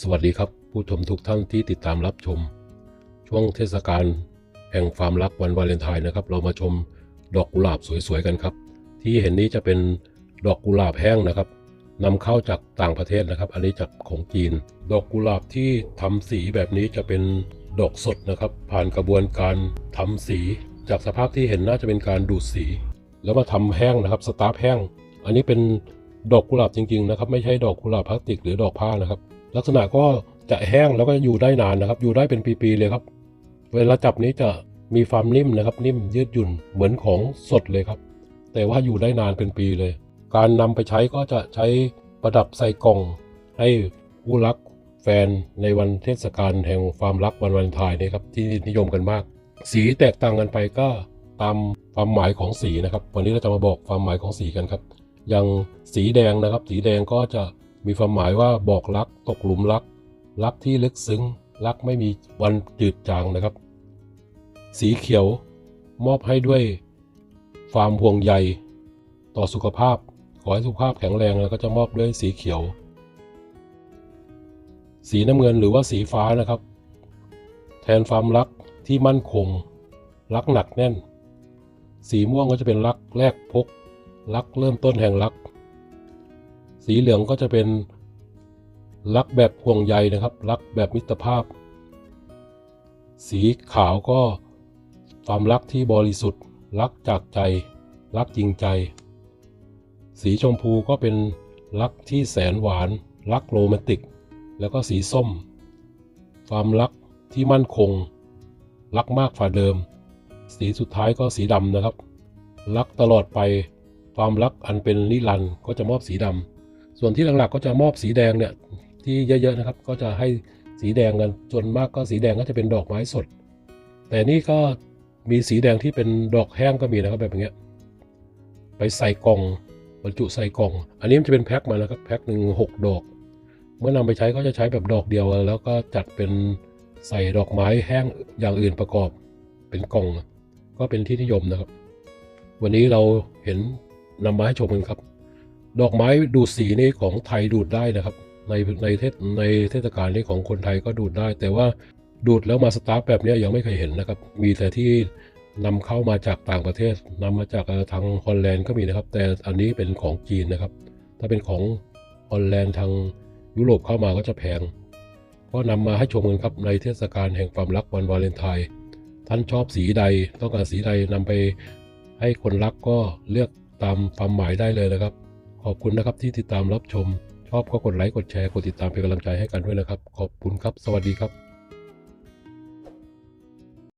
สวัสดีครับ ผู้ชมทุกท่านที่ติดตามรับชม ช่วงเทศกาลแห่งความรักวันวาเลนไทน์นะครับ เรามาชมดอกกุหลาบสวยๆกันครับ ที่เห็นนี้จะเป็นดอกกุหลาบแห้งนะครับนำเข้าจากต่างประเทศนะครับ อันนี้จากของจีน ดอกกุหลาบที่ทำสีแบบนี้จะเป็นดอกสดนะครับ ผ่านกระบวนการทำสี จากสภาพที่เห็นน่าจะเป็นการดูดสี แล้วมาทำแห้งนะครับสตาร์ฟแห้ง อันนี้เป็นดอกกุหลาบจริงๆนะครับ ไม่ใช่ดอกกุหลาบพลาสติกหรือดอกผ้านะครับ ลักษณะก็จะแห้งแล้วก็อยู่ได้นานนะครับ อยู่ได้เป็นปีๆเลยครับ เวลาจับนี้จะมีความนิ่มนะครับ นิ่มยืดหยุ่นเหมือนของสดเลยครับ แต่ว่าอยู่ได้นานเป็นปีเลย การนำไปใช้ก็จะใช้ประดับใส่กล่อง ให้ผู้รักแฟนในวันเทศกาลแห่งความรักวันวาเลนไทน์นี่ครับที่นิยมกันมาก สีแตกต่างกันไปก็ตามความหมายของสีนะครับ วันนี้เราจะมาบอกความหมายของสีกันครับ อย่างสีแดงนะครับ สีแดงก็จะ มีความหมายว่าบอกรักตกหลุมรัก รักที่ลึกซึ้ง รักไม่มีวันจืดจางนะครับ สีเขียวมอบให้ด้วยความห่วงใย ต่อสุขภาพ ขอให้สุขภาพแข็งแรงแล้วก็จะมอบด้วยสีเขียว สีน้ำเงินหรือว่าสีฟ้านะครับ แทนความรักที่มั่นคง รักหนักแน่น สีม่วงก็จะเป็นรักแรกพบรักเริ่มต้นแห่งรัก สีเหลืองก็จะเป็นรักแบบห่วงใยนะครับ รักแบบมิตรภาพ สีขาวก็ความรักที่บริสุทธิ์ รักจากใจ รักจริงใจ สีชมพูก็เป็นรักที่แสนหวาน รักโรแมนติก แล้วก็สีส้ม ความรักที่มั่นคง รักมากฝ่าเดิม สีสุดท้ายก็สีดำนะครับ รักตลอดไป ความรักอันเป็นนิรันดร์ก็จะมอบสีดำ ส่วนที่หลักๆก็จะมอบสีแดงเนี่ยที่เยอะๆนะครับ ก็จะให้สีแดงกันส่วนมากก็สีแดงก็จะเป็นดอกไม้สด แต่นี่ก็มีสีแดงที่เป็นดอกแห้งก็มีนะครับแบบเงี้ยไปใส่กล่องบรรจุใส่กล่อง อันนี้มันจะเป็นแพ็คมานะครับแพ็คหนึ่งหกดอก เมื่อนำไปใช้ก็จะใช้แบบดอกเดียว แล้วก็จัดเป็นใส่ดอกไม้แห้งอย่างอื่นประกอบ เป็นกล่องก็เป็นที่นิยมนะครับ วันนี้เราเห็นนำมาให้ชมกันครับ ดอกไม้ดูดสีนี่ของไทยดูดได้นะครับ ในในเทศในเทศกาลนี้ของคนไทยก็ดูดได้ แต่ว่าดูดแล้วมาสตาร์แบบนี้ยังไม่เคยเห็นนะครับ มีแต่ที่นำเข้ามาจากต่างประเทศนำมาจากทางฮอลแลนด์ก็มีนะครับ แต่อันนี้เป็นของจีนนะครับ ถ้าเป็นของฮอลแลนด์ทางยุโรปเข้ามาก็จะแพง ก็นำมาให้ชมกันครับในเทศกาลแห่งความรักวันวาเลนไทน์ท่านชอบสีใดต้องการสีใดนำไปให้คนรักก็เลือกตามความหมายได้เลยนะครับ ขอบคุณนะครับที่ติดตามรับชม ชอบก็กดไลค์กดแชร์กดติดตามเป็นกำลังใจให้กันด้วยนะครับ ขอบคุณครับ สวัสดีครับ